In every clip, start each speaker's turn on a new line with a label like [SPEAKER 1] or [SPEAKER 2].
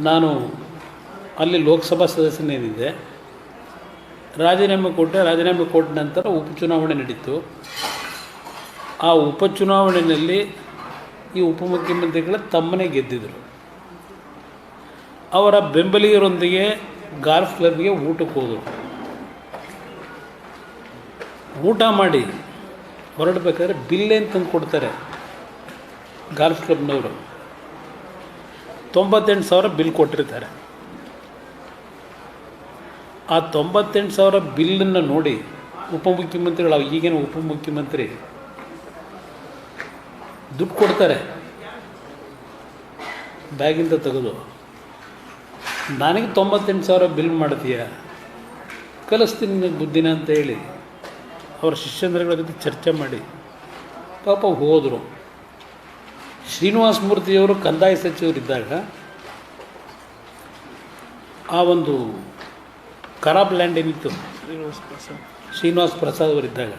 [SPEAKER 1] ನಾನು ಅಲ್ಲಿ ಲೋಕಸಭಾ ಸದಸ್ಯನೇನಿದ್ದೆ. ರಾಜೀನಾಮೆ ಕೊಟ್ಟೆ ರಾಜೀನಾಮೆ ಕೊಟ್ಟ ನಂತರ ಉಪಚುನಾವಣೆ ನಡೀತು. ಆ ಉಪಚುನಾವಣೆಯಲ್ಲಿ ಈ ಉಪಮುಖ್ಯಮಂತ್ರಿಗಳ ತಮ್ಮನೇ ಗೆದ್ದಿದ್ದರು ಅವರ ಬೆಂಬಲಿಗರೊಂದಿಗೆ ಗಾಲ್ಫ್ ಕ್ಲಬ್ಗೆ ಊಟಕ್ಕೆ ಹೋದರು. ಊಟ ಮಾಡಿ ಹೊರಡಬೇಕಾದ್ರೆ ಬಿಲ್ಲೇನು ತಂದು ಕೊಡ್ತಾರೆ ಗಾಲ್ಫ್ ಕ್ಲಬ್ನವರು? ತೊಂಬತ್ತೆಂಟು ಸಾವಿರ ಬಿಲ್ ಕೊಟ್ಟಿರ್ತಾರೆ. ಆ ತೊಂಬತ್ತೆಂಟು ಸಾವಿರ ಬಿಲ್ಲನ್ನು ನೋಡಿ ಉಪಮುಖ್ಯಮಂತ್ರಿಗಳು ಈಗಿನ ಉಪಮುಖ್ಯಮಂತ್ರಿ ದುಡ್ಡು ಕೊಡ್ತಾರೆ. ಬ್ಯಾಗಿಂದ ತೆಗೆದು. ನನಗೆ ತೊಂಬತ್ತೆಂಟು ಸಾವಿರ ಬಿಲ್ ಮಾಡ್ತೀಯ? ಕಲಿಸ್ತೀನಿ ಬುದ್ಧಿನ ಅಂತ ಹೇಳಿ. ಅವರ ಶಿಷ್ಯಂದ್ರಗಳ ಜೊತೆ ಚರ್ಚೆ ಮಾಡಿ. ಪಾಪ ಹೋದರು. ಶ್ರೀನಿವಾಸ ಮೂರ್ತಿಯವರು ಕಂದಾಯ ಸಚಿವರಿದ್ದಾಗ ಆ ಒಂದು ಖರಾಬ್ ಲ್ಯಾಂಡ್ ಏನಿತ್ತು?
[SPEAKER 2] ಶ್ರೀನಿವಾಸ ಪ್ರಸಾದ್.
[SPEAKER 1] ಶ್ರೀನಿವಾಸ ಪ್ರಸಾದ್ ಅವರಿದ್ದಾಗ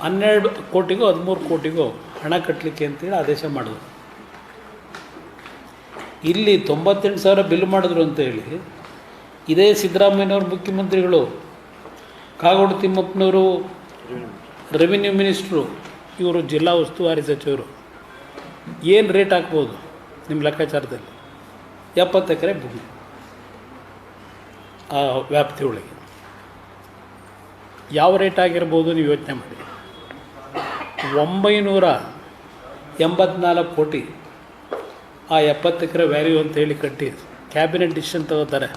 [SPEAKER 1] ಹನ್ನೆರಡು ಕೋಟಿಗೂ ಹದಿಮೂರು ಕೋಟಿಗೋ ಹಣ ಕಟ್ಟಲಿಕ್ಕೆ ಅಂತೇಳಿ ಆದೇಶ ಮಾಡಿದ್ರು. ಇಲ್ಲಿ ತೊಂಬತ್ತೆಂಟು ಸಾವಿರ ಬಿಲ್ ಮಾಡಿದ್ರು ಅಂತೇಳಿ ಇದೇ ಸಿದ್ದರಾಮಯ್ಯನವರು ಮುಖ್ಯಮಂತ್ರಿಗಳು ಕಾಗೋಡು ತಿಮ್ಮಪ್ಪನವರು ರೆವಿನ್ಯೂ ಮಿನಿಸ್ಟ್ರು ಇವರು ಜಿಲ್ಲಾ ಉಸ್ತುವಾರಿ ಸಚಿವರು. ಏನು ರೇಟ್ ಹಾಕ್ಬೋದು ನಿಮ್ಮ ಲೆಕ್ಕಾಚಾರದಲ್ಲಿ? ಎಪ್ಪತ್ತು ಎಕರೆ ಭೂಮಿ ಆ ವ್ಯಾಪ್ತಿ ಒಳಗೆ. ಯಾವ ರೇಟ್ ಆಗಿರ್ಬೋದು ನೀವು ಯೋಚನೆ ಮಾಡಿ. ಒಂಬೈನೂರ ಎಂಬತ್ನಾಲ್ಕು ಕೋಟಿ ಆ ಎಪ್ಪತ್ತು ಎಕರೆ ವ್ಯಾಲ್ಯೂ ಅಂತ ಹೇಳಿ ಕಟ್ಟಿ ಕ್ಯಾಬಿನೆಟ್ ಡಿಸಿಷನ್ ತಗೋತಾರೆ.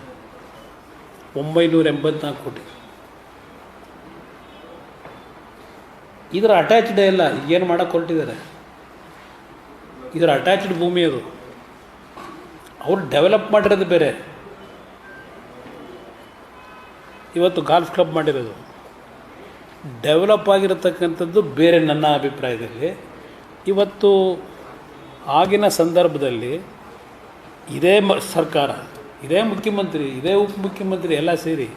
[SPEAKER 1] ಒಂಬೈನೂರ ಎಂಬತ್ನಾಲ್ಕು ಕೋಟಿ. ಇದರ ಅಟ್ಯಾಚ್ಡೇ ಇಲ್ಲ ಏನು ಮಾಡೋಕ್ಕೆ ಹೊರಟಿದ್ದಾರೆ? ಇದರ ಅಟ್ಯಾಚ್ಡ್ ಭೂಮಿ ಅದು. ಅವ್ರು ಡೆವಲಪ್ ಮಾಡಿರೋದು ಬೇರೆ. ಇವತ್ತು ಗಾಲ್ಫ್ ಕ್ಲಬ್ ಮಾಡಿರೋದು. ಡೆವಲಪ್ ಆಗಿರತಕ್ಕಂಥದ್ದು ಬೇರೆ ನನ್ನ ಅಭಿಪ್ರಾಯದಲ್ಲಿ. ಇವತ್ತು ಆಗಿನ ಸಂದರ್ಭದಲ್ಲಿ ಇದೇ ಮ, ಸರ್ಕಾರ, ಇದೇ ಮುಖ್ಯಮಂತ್ರಿ, ಇದೇ ಉಪಮುಖ್ಯಮಂತ್ರಿ ಎಲ್ಲ ಸೇರಿ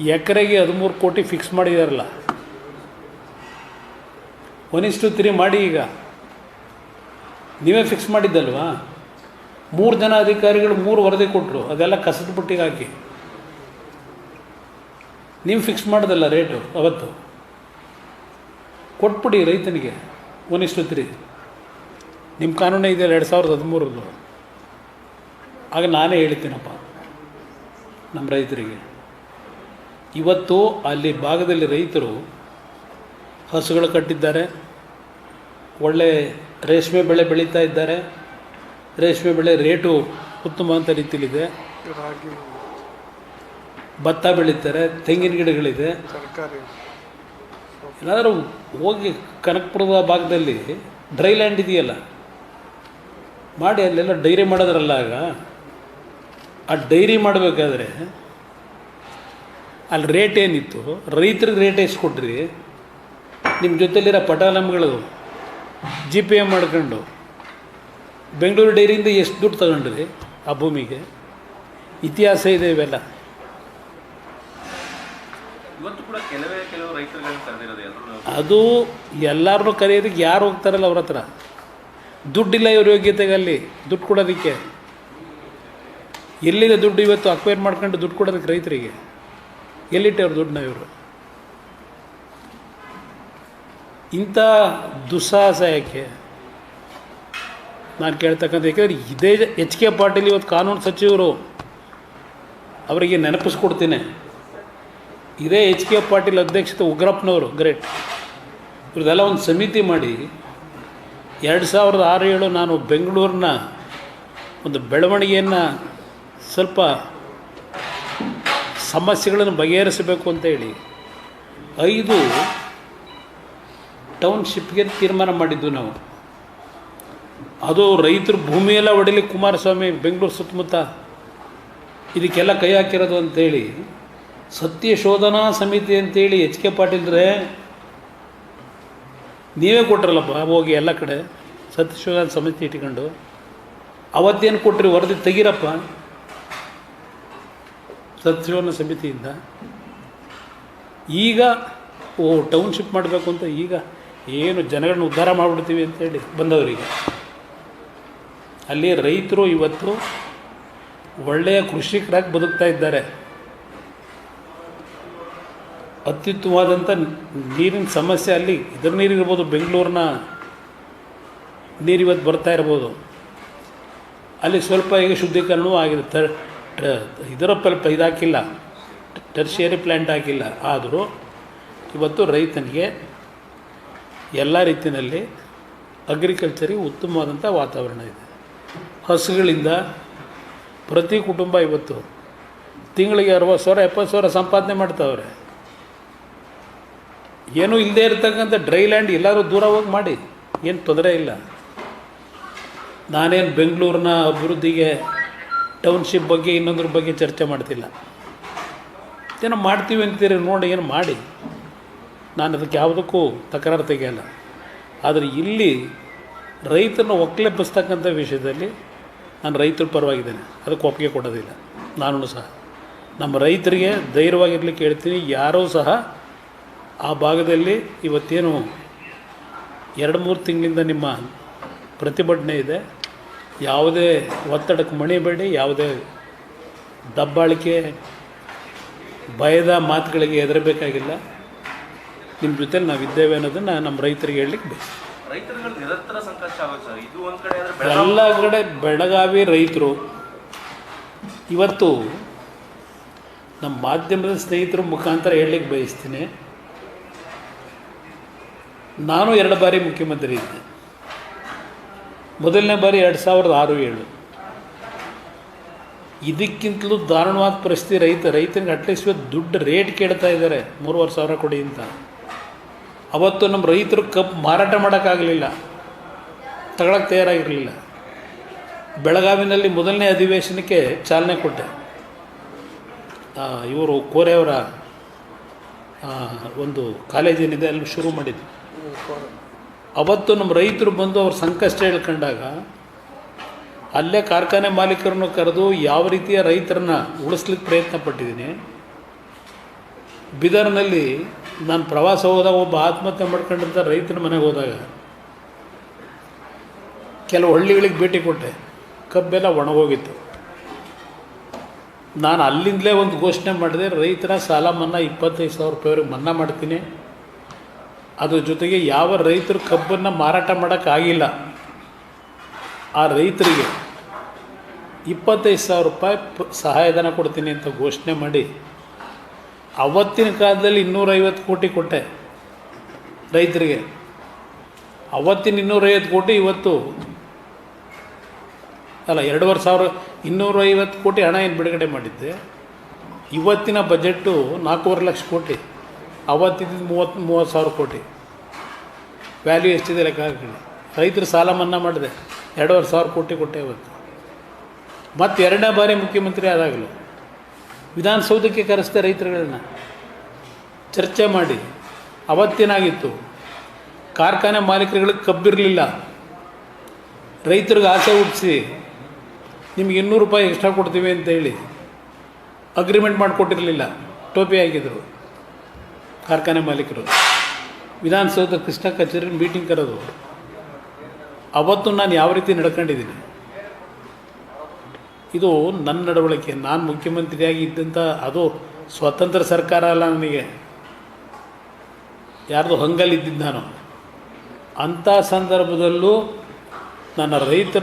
[SPEAKER 1] ಎಕರೆಗೆ ಹದಿಮೂರು ಕೋಟಿ ಫಿಕ್ಸ್ ಮಾಡಿದಾರಲ್ಲ. ಒನ್ ಇಷ್ಟು ತ್ರೀ ಮಾಡಿ ಈಗ. ನೀವೇ ಫಿಕ್ಸ್ ಮಾಡಿದ್ದಲ್ವಾ? ಮೂರು ಜನ ಅಧಿಕಾರಿಗಳು ಮೂರು ವರದಿ ಕೊಟ್ಟರು ಅದೆಲ್ಲ ಕಸದ ಬುಟ್ಟಿಗೆ ಹಾಕಿ. ನೀವು ಫಿಕ್ಸ್ ಮಾಡೋದಲ್ಲ ರೇಟು ಅವತ್ತು? ಕೊಟ್ಬಿಡಿ ರೈತನಿಗೆ, ಒಂದಿಷ್ಟು ತ್ರೀ. ನಿಮ್ಮ ಕಾನೂನೇ ಇದೆಯಲ್ಲ ಎರಡು ಸಾವಿರದ ಹದಿಮೂರದ್ದು. ಆಗ ನಾನೇ ಹೇಳ್ತೀನಪ್ಪ ನಮ್ಮ ರೈತರಿಗೆ. ಇವತ್ತು ಅಲ್ಲಿ ಭಾಗದಲ್ಲಿ ರೈತರು ಹಸುಗಳು ಕಟ್ಟಿದ್ದಾರೆ. ಒಳ್ಳೆ ರೇಷ್ಮೆ ಬೆಳೆ ಬೆಳೀತಾ ಇದ್ದಾರೆ. ರೇಷ್ಮೆ ಬೆಳೆ ರೇಟು ಉತ್ತಮವಾದ ರೀತಿಯಲ್ಲಿದೆ.
[SPEAKER 2] ರಾಗಿ
[SPEAKER 1] ಭತ್ತ ಬೆಳೀತಾರೆ ತೆಂಗಿನ ಗಿಡಗಳಿದೆ.
[SPEAKER 2] ತರಕಾರಿ.
[SPEAKER 1] ಏನಾದರೂ ಹೋಗಿ ಕನಕಪುರದ ಭಾಗದಲ್ಲಿ ಡ್ರೈ ಲ್ಯಾಂಡ್ ಇದೆಯಲ್ಲ ಮಾಡಿ ಅಲ್ಲೆಲ್ಲ ಡೈರಿ ಮಾಡೋದ್ರಲ್ಲ ಆಗ ಆ ಡೈರಿ ಮಾಡಬೇಕಾದ್ರೆ ಅಲ್ಲಿ ರೇಟ್ ಏನಿತ್ತು? ರೈತರಿಗೆ ರೇಟ್ ಎಷ್ಟು ಕೊಟ್ರಿ? ನಿಮ್ಮ ಜೊತೆಲಿರೋ ಪಟಾಲಂಗಳು ಜಿ ಪಿ ಎಂ ಮಾಡ್ಕೊಂಡು ಬೆಂಗಳೂರು ಡೈರಿಯಿಂದ ಎಷ್ಟು ದುಡ್ಡು ತಗೊಂಡ್ರಿ ಆ ಭೂಮಿಗೆ? ಇತಿಹಾಸ ಇದೆ ಇವೆಲ್ಲ. ಅದು ಎಲ್ಲರನ್ನೂ ಕರೆಯೋದಕ್ಕೆ ಯಾರು ಹೋಗ್ತಾರಲ್ಲ ಅವ್ರ ಹತ್ರ? ದುಡ್ಡಿಲ್ಲ ಇವ್ರ ಯೋಗ್ಯತೆಗೆ ಅಲ್ಲಿ ದುಡ್ಡು ಕೊಡೋದಕ್ಕೆ. ಎಲ್ಲಿದೆ ದುಡ್ಡು ಇವತ್ತು ಅಕ್ವೈರ್ ಮಾಡ್ಕೊಂಡು ದುಡ್ಡು ಕೊಡೋದಕ್ಕೆ ರೈತರಿಗೆ? ಎಲ್ಲಿಟ್ಟೆ ಅವ್ರ ದುಡ್ಡನ್ನ ಇವರು? ಇಂಥ ದುಸ್ಸಾಹಸ ಯಾಕೆ ನಾನು ಕೇಳ್ತಕ್ಕಂಥ ಯಾಕೆಂದರೆ ಇದೇ ಎಚ್ ಕೆ ಪಾಟೀಲ್ ಇವತ್ತು ಕಾನೂನು ಸಚಿವರು ಅವರಿಗೆ ನೆನಪಿಸ್ಕೊಡ್ತೀನಿ. ಇದೇ ಎಚ್ ಕೆ ಪಾಟೀಲ್ ಅಧ್ಯಕ್ಷತೆ ಉಗ್ರಪ್ಪನವರು, ಗ್ರೇಟ್. ಇವ್ರದ್ದೆಲ್ಲ ಒಂದು ಸಮಿತಿ ಮಾಡಿ ಎರಡು ಸಾವಿರದ ಆರು ಏಳು ನಾನು ಬೆಂಗಳೂರಿನ ಒಂದು ಬೆಳವಣಿಗೆಯನ್ನು ಸ್ವಲ್ಪ ಸಮಸ್ಯೆಗಳನ್ನು ಬಗೆಹರಿಸಬೇಕು ಅಂತ ಹೇಳಿ ಐದು ಟೌನ್ಶಿಪ್ಗೆ ತೀರ್ಮಾನ ಮಾಡಿದ್ದು ನಾವು. ಅದು ರೈತರು ಭೂಮಿಯೆಲ್ಲ ಒಡಲಿ ಕುಮಾರಸ್ವಾಮಿ, ಬೆಂಗಳೂರು ಸುತ್ತಮುತ್ತ ಇದಕ್ಕೆಲ್ಲ ಕೈ ಹಾಕಿರೋದು ಅಂತೇಳಿ ಸತ್ಯ ಶೋಧನಾ ಸಮಿತಿ ಅಂತೇಳಿ ಎಚ್ ಕೆ ಪಾಟೀಲ್ರೆ ನೀವೇ ಕೊಟ್ರಲ್ಲಪ್ಪ ಹೋಗಿ ಎಲ್ಲ ಕಡೆ ಸತ್ಯ ಶೋಧನಾ ಸಮಿತಿ ಇಟ್ಕೊಂಡು. ಅವತ್ತೇನು ಕೊಟ್ರಿ ವರದಿ ತೆಗೀರಪ್ಪ? ಸತ್ಯಶೋಧನಾ ಸಮಿತಿಯಿಂದ. ಈಗ ಓ, ಟೌನ್ಶಿಪ್ ಮಾಡಬೇಕು ಅಂತ ಈಗ ಏನು ಜನಗಳನ್ನ ಉದ್ಧಾರ ಮಾಡಿಬಿಡ್ತೀವಿ ಅಂತೇಳಿ ಬಂದವರಿಗೆ. ಅಲ್ಲಿ ರೈತರು ಇವತ್ತು ಒಳ್ಳೆಯ ಕೃಷಿಕರಾಗಿ ಬದುಕ್ತಾ ಇದ್ದಾರೆ. ಅತ್ಯುತ್ತಮವಾದಂಥ ನೀರಿನ ಸಮಸ್ಯೆ ಅಲ್ಲಿ ಇದ್ರ ನೀರಿರ್ಬೋದು ಬೆಂಗಳೂರಿನ ನೀರು ಇವತ್ತು ಬರ್ತಾ ಇರ್ಬೋದು. ಅಲ್ಲಿ ಸ್ವಲ್ಪ ಈಗ ಶುದ್ಧೀಕರಣವೂ ಆಗಿದೆ. ಇದರ ಸ್ವಲ್ಪ ಇದಾಕಿಲ್ಲ. ಟರ್ಷಿಯರಿ ಪ್ಲ್ಯಾಂಟ್ ಹಾಕಿಲ್ಲ. ಆದರೂ ಇವತ್ತು ರೈತನಿಗೆ ಎಲ್ಲ ರೀತಿಯಲ್ಲಿ ಅಗ್ರಿಕಲ್ಚರಿಗೆ ಉತ್ತಮವಾದಂಥ ವಾತಾವರಣ ಇದೆ. ಹಸುಗಳಿಂದ ಪ್ರತಿ ಕುಟುಂಬ ಇವತ್ತು ತಿಂಗಳಿಗೆ ಅರವತ್ತು ಸಾವಿರ, ಎಪ್ಪತ್ತು ಸಾವಿರ ಸಂಪಾದನೆ ಮಾಡ್ತಾವ್ರೆ. ಏನೂ ಇಲ್ಲದೆ ಇರತಕ್ಕಂಥ ಡ್ರೈ ಲ್ಯಾಂಡ್ ಎಲ್ಲರೂ ದೂರ ಹೋಗಿ ಮಾಡಿ, ಏನು ತೊಂದರೆ ಇಲ್ಲ. ನಾನೇನು ಬೆಂಗಳೂರಿನ ಅಭಿವೃದ್ಧಿಗೆ ಟೌನ್ಶಿಪ್ ಬಗ್ಗೆ ಇನ್ನೊಂದ್ರ ಬಗ್ಗೆ ಚರ್ಚೆ ಮಾಡ್ತಿಲ್ಲ. ಏನೋ ಮಾಡ್ತೀವಿ ಅಂತೀರಿ, ನೋಡಿ ಏನು ಮಾಡಿ. ನಾನು ಅದಕ್ಕೆ ಯಾವುದಕ್ಕೂ ತಕರಾರು ತೆಗೆಯಲ್ಲ. ಆದರೆ ಇಲ್ಲಿ ರೈತರನ್ನ ಒಕ್ಕಲೆಬ್ಬಿಸ್ತಕ್ಕಂಥ ವಿಷಯದಲ್ಲಿ ನಾನು ರೈತರ ಪರವಾಗಿದ್ದೇನೆ. ಅದಕ್ಕೆ ಒಪ್ಪಿಗೆ ಕೊಡೋದಿಲ್ಲ. ನಾನು ಸಹ. ನಮ್ಮ ರೈತರಿಗೆ ಧೈರ್ಯವಾಗಿರ್ಲಿಕ್ಕೆ ಹೇಳ್ತೀನಿ. ಯಾರೂ ಸಹ ಆ ಭಾಗದಲ್ಲಿ ಇವತ್ತೇನು ಎರಡು ಮೂರು ತಿಂಗಳಿಂದ ನಿಮ್ಮ ಪ್ರತಿಭಟನೆ ಇದೆ. ಯಾವುದೇ ಒತ್ತಡಕ್ಕೆ ಮಣಿಬೇಡಿ ಯಾವುದೇ ದಬ್ಬಾಳಿಕೆ, ಭಯದ ಮಾತುಗಳಿಗೆ ಹೆದರಬೇಕಾಗಿಲ್ಲ. ನಿಮ್ಮ ಜೊತೆಲಿ ನಾವು ಇದ್ದೇವೆ ಅನ್ನೋದನ್ನು ನಮ್ಮ ರೈತರಿಗೆ ಹೇಳಲಿಕ್ಕೆ ಬೇಕು.
[SPEAKER 3] ನಿರಂತರ ಸಂಕಷ್ಟ ಇದು ಒಂದ್ ಕಡೆ ಆದ್ರೆ ಬೆಳಗಾವಿ
[SPEAKER 1] ಎಲ್ಲ ಕಡೆ ಬೆಳಗಾವಿ ರೈತರು ಇವತ್ತು ನಮ್ಮ ಮಾಧ್ಯಮದ ಸ್ನೇಹಿತರ ಮುಖಾಂತರ ಹೇಳಲಿಕ್ಕೆ ಬಯಸ್ತೀನಿ. ನಾನು ಎರಡು ಬಾರಿ ಮುಖ್ಯಮಂತ್ರಿ ಇದ್ದೆ. ಮೊದಲನೇ ಬಾರಿ ಎರಡು ಸಾವಿರದ ಆರು ಏಳು. ಇದಕ್ಕಿಂತಲೂ ದಾರುಣವಾದ ಪರಿಸ್ಥಿತಿ ರೈತ ರೈತನಿಗೆ ಅಟ್ಲೀಸ್ಟ್ ಇವತ್ತು ದುಡ್ಡು ರೇಟ್ ಕೇಳ್ತಾ ಇದ್ದಾರೆ. ಮೂರುವರೆ ಸಾವಿರ ಕೊಡಿ ಅಂತ. ಅವತ್ತು ನಮ್ಮ ರೈತರು ಕಬ್ಬು ಮಾರಾಟ ಮಾಡೋಕ್ಕಾಗಲಿಲ್ಲ. ತಗೊಳಕ್ಕೆ ತಯಾರಾಗಿರಲಿಲ್ಲ. ಬೆಳಗಾವಿನಲ್ಲಿ ಮೊದಲನೇ ಅಧಿವೇಶನಕ್ಕೆ ಚಾಲನೆ ಕೊಟ್ಟೆ. ಇವರು ಕೋರೆಯವರ ಒಂದು ಕಾಲೇಜೇನಿದೆ ಅಲ್ಲಿ ಶುರು ಮಾಡಿದ್ವಿ ಅವತ್ತು ನಮ್ಮ ರೈತರು ಬಂದು ಅವ್ರ ಸಂಕಷ್ಟ ಹೇಳ್ಕೊಂಡಾಗ ಅಲ್ಲೇ ಕಾರ್ಖಾನೆ ಮಾಲೀಕರನ್ನು ಕರೆದು ಯಾವ ರೀತಿಯ ರೈತರನ್ನ ಉಳಿಸ್ಲಿಕ್ಕೆ ಪ್ರಯತ್ನ ಪಟ್ಟಿದ್ದೀನಿ ಬಿದರ್ನಲ್ಲಿ ನಾನು ಪ್ರವಾಸ ಹೋದಾಗ ಒಬ್ಬ ಆತ್ಮಹತ್ಯೆ ಮಾಡ್ಕೊಂಡಂಥ ರೈತನ ಮನೆಗೆ ಹೋದಾಗ ಕೆಲವು ಹಳ್ಳಿಗಳಿಗೆ ಭೇಟಿ ಕೊಟ್ಟೆ. ಕಬ್ಬೆಲ್ಲ ಒಣಗೋಗಿತ್ತು. ನಾನು ಅಲ್ಲಿಂದಲೇ ಒಂದು ಘೋಷಣೆ ಮಾಡಿದೆ, ರೈತರ ಸಾಲ ಮನ್ನಾ ಇಪ್ಪತ್ತೈದು ಸಾವಿರ ರೂಪಾಯಿವರೆಗೆ ಮನ್ನಾ ಮಾಡ್ತೀನಿ. ಅದ್ರ ಜೊತೆಗೆ ಯಾವ ರೈತರು ಕಬ್ಬನ್ನು ಮಾರಾಟ ಮಾಡೋಕ್ಕಾಗಿಲ್ಲ ಆ ರೈತರಿಗೆ ಇಪ್ಪತ್ತೈದು ಸಾವಿರ ರೂಪಾಯಿ ಸಹಾಯಧನ ಕೊಡ್ತೀನಿ ಅಂತ ಘೋಷಣೆ ಮಾಡಿ ಅವತ್ತಿನ ಕಾಲದಲ್ಲಿ ಇನ್ನೂರೈವತ್ತು ಕೋಟಿ ಕೊಟ್ಟೆ ರೈತರಿಗೆ. ಅವತ್ತಿನ ಇನ್ನೂರೈವತ್ತು ಕೋಟಿ ಇವತ್ತು ಅಲ್ಲ, ಎರಡೂವರೆ ಸಾವಿರ, ಇನ್ನೂರೈವತ್ತು ಕೋಟಿ ಹಣ ಏನು ಬಿಡುಗಡೆ ಮಾಡಿದ್ದೆ? ಇವತ್ತಿನ ಬಜೆಟ್ಟು ನಾಲ್ಕೂವರೆ ಲಕ್ಷ ಕೋಟಿ. ಅವತ್ತಿದ್ದು ಮೂವತ್ತು ಮೂವತ್ತು ಸಾವಿರ ಕೋಟಿ. ವ್ಯಾಲ್ಯೂ ಎಷ್ಟಿದೆ ಲೆಕ್ಕ ಹಾಕಿ ರೈತರು ಸಾಲ ಮನ್ನಾ ಮಾಡಿದೆ. ಎರಡೂವರೆ ಸಾವಿರ ಕೋಟಿ ಕೊಟ್ಟೆ ಇವತ್ತು. ಮತ್ತೆ ಎರಡನೇ ಬಾರಿ ಮುಖ್ಯಮಂತ್ರಿ ಆದಾಗಲೂ. ವಿಧಾನಸೌಧಕ್ಕೆ ಕರೆಸ್ದೆ ರೈತರುಗಳನ್ನ. ಚರ್ಚೆ ಮಾಡಿ. ಅವತ್ತೇನಾಗಿತ್ತು? ಕಾರ್ಖಾನೆ ಮಾಲೀಕರುಗಳಿಗೆ ಕಬ್ಬಿರಲಿಲ್ಲ. ರೈತರಿಗೆ ಆಸೆ ಹುಟ್ಟಿಸಿ. ನಿಮ್ಗೆ ಇನ್ನೂರು ರೂಪಾಯಿ ಎಕ್ಸ್ಟ್ರಾ ಕೊಡ್ತೀವಿ ಅಂತ ಹೇಳಿ ಅಗ್ರಿಮೆಂಟ್ ಮಾಡಿಕೊಟ್ಟಿರಲಿಲ್ಲ. ಟೋಪಿ ಹಾಕಿದರು. ಕಾರ್ಖಾನೆ ಮಾಲೀಕರು. ವಿಧಾನಸೌಧ ಕೃಷ್ಣ ಕಚೇರಿ ಮೀಟಿಂಗ್ ಕರೆದು. ಅವತ್ತು ನಾನು ಯಾವ ರೀತಿ ನಡ್ಕೊಂಡಿದ್ದೀನಿ? ಇದು ನನ್ನ ನಡವಳಿಕೆ. ನಾನು ಮುಖ್ಯಮಂತ್ರಿಯಾಗಿ ಇದ್ದಂಥ ಅದು ಸ್ವತಂತ್ರ ಸರ್ಕಾರ ಅಲ್ಲ ನನಗೆ. ಯಾರ್ದು ಹಂಗಲ್ಲಿದ್ದಿದ್ದು ನಾನು. ಅಂಥ ಸಂದರ್ಭದಲ್ಲೂ ನನ್ನ ರೈತರ